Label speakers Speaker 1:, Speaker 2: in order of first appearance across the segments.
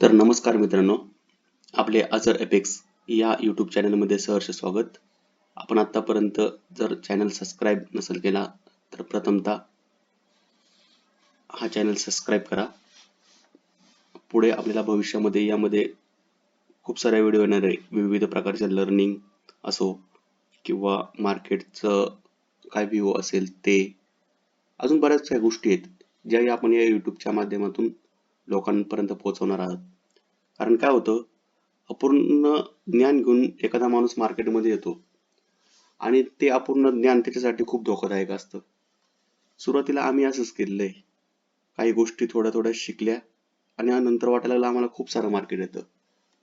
Speaker 1: तर नमस्कार मित्रांनो आपले अझर एपेक्स या यूट्यूब चॅनलमध्ये सहर्ष स्वागत. आपण आत्तापर्यंत जर चॅनल सबस्क्राईब नसेल केला तर प्रथमतः हा चॅनल सबस्क्राईब करा. पुढे आपल्याला भविष्यामध्ये यामध्ये खूप साऱ्या व्हिडिओ येणार आहे. विविध प्रकारच्या लर्निंग असो किंवा मार्केटचं काय व्ह्यू असेल ते. अजून बऱ्याच काही गोष्टी आहेत ज्या आपण या युट्यूबच्या माध्यमातून लोकांपर्यंत पोहोचवणार आहात. कारण काय होतं अपूर्ण ज्ञान घेऊन एखादा माणूस मार्केटमध्ये येतो. आणि ते अपूर्ण ज्ञान त्याच्यासाठी खूप धोकादायक असतं. सुरुवातीला आम्ही असंच केलेलं आहे काही गोष्टी थोड्या थोड्या शिकल्या आणि नंतर वाटायला लागलं आम्हाला खूप सारं मार्केट येतं.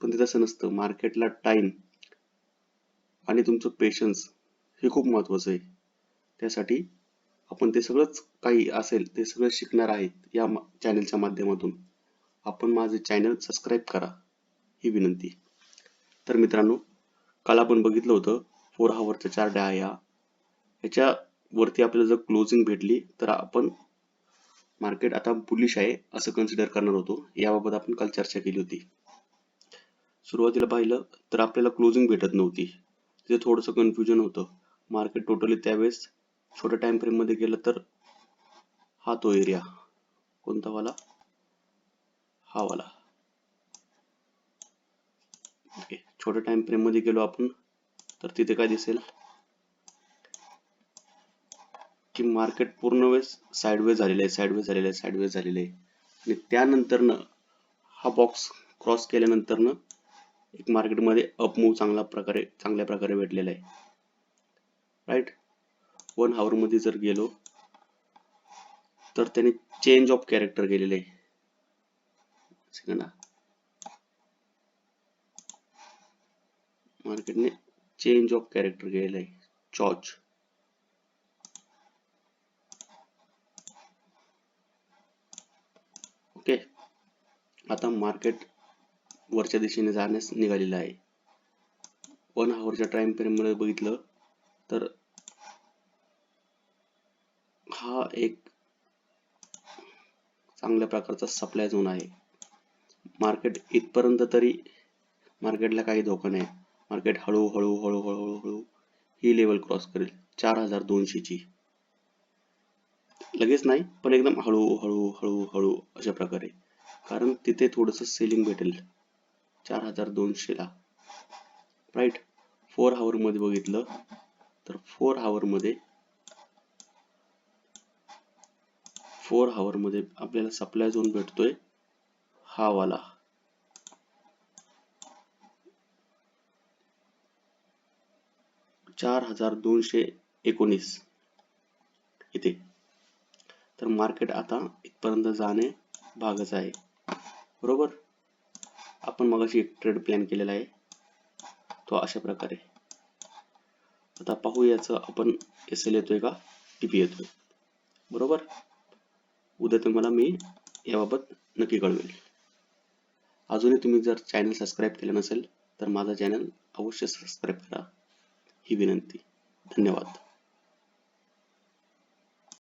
Speaker 1: पण ते तसं नसतं. मार्केटला टाइम आणि तुमचं पेशन्स हे खूप महत्वाचं आहे. त्यासाठी आपण ते सगळंच काही असेल ते सगळं शिकणार आहेत या चॅनेलच्या माध्यमातून. आपण माझे चॅनल सबस्क्राईब करा ही विनंती. तर मित्रांनो काल आपण बघितलं होतं फोर हावरच्या चार आहे हा याच्या आपल्याला जर क्लोजिंग भेटली तर आपण मार्केट आता बुलिश आहे असं कन्सिडर करणार होतो. याबाबत आपण काल चर्चा केली होती. सुरुवातीला पाहिलं तर आपल्याला क्लोजिंग भेटत नव्हती. तिथे थोडंसं कन्फ्युजन होतं. मार्केट टोटली त्यावेळेस छोट्या टाइम फ्रेममध्ये गेलं तर हा तो एरिया कोणता वाला? हा वाला. ओके छोट्या टाइम फ्रेममध्ये गेलो आपण तर तिथे काय दिसेल? की मार्केट पूर्ण वेळेस साईडवेज झालेलं आहे साईडवेज झालेलं आहे साईडवेज झालेलं आहे. आणि त्यानंतर हा बॉक्स क्रॉस केल्यानंतर एक मार्केटमध्ये अप मूव चांगल्या प्रकारे चांगल्या प्रकारे भेटलेला आहे. राईट वन हावर मध्ये जर गेलो तर त्याने चेंज ऑफ कॅरेक्टर केलेले आहे. सेकंड मार्केटने चेंज ऑफ कॅरेक्टर केलेलं आहे. चॉच ओके आता मार्केट वरच्या दिशेने जाण्यास निघालेलं आहे. वन हावरच्या टाइम फ्रेममध्ये बघितलं तर हा एक चांगल्या प्रकारचा सप्लाय झोन आहे. मार्केट इथपर्यंत तरी मार्केटला काही धोका नाही. मार्केट हळूहळू हळू हळू हळू ही लेवल क्रॉस करेल. चार हजार दोनशे ची. लगेच नाही पण एकदम हळू हळू हळू हळू अशा प्रकारे. कारण तिथे थोडस सेलिंग भेटेल. चार हजार दोनशे ला. राईट फोर हावर मध्ये बघितलं तर फोर हावर मध्ये फोर हावर मध्ये आपल्याला सप्लाय झोन भेटतोय. हा वाला. चार हजार दोनशे एकोणीस. इथे. तर मार्केट आता इथपर्यंत जाणे भागच आहे. बरोबर? आपण मगाशी एक ट्रेड प्लॅन केलेला आहे. तो अशा प्रकारे. आता पाहू याचं आपण एस एल येतोय का? टीपी येतोय. बरोबर? उद्या तुम्हाला मी याबाबत नक्की कळवेल. अजूनही तुम्ही जर चॅनल सबस्क्राईब केलं नसेल तर माझा चॅनल अवश्य सबस्क्राईब करा. ही विनंती. धन्यवाद.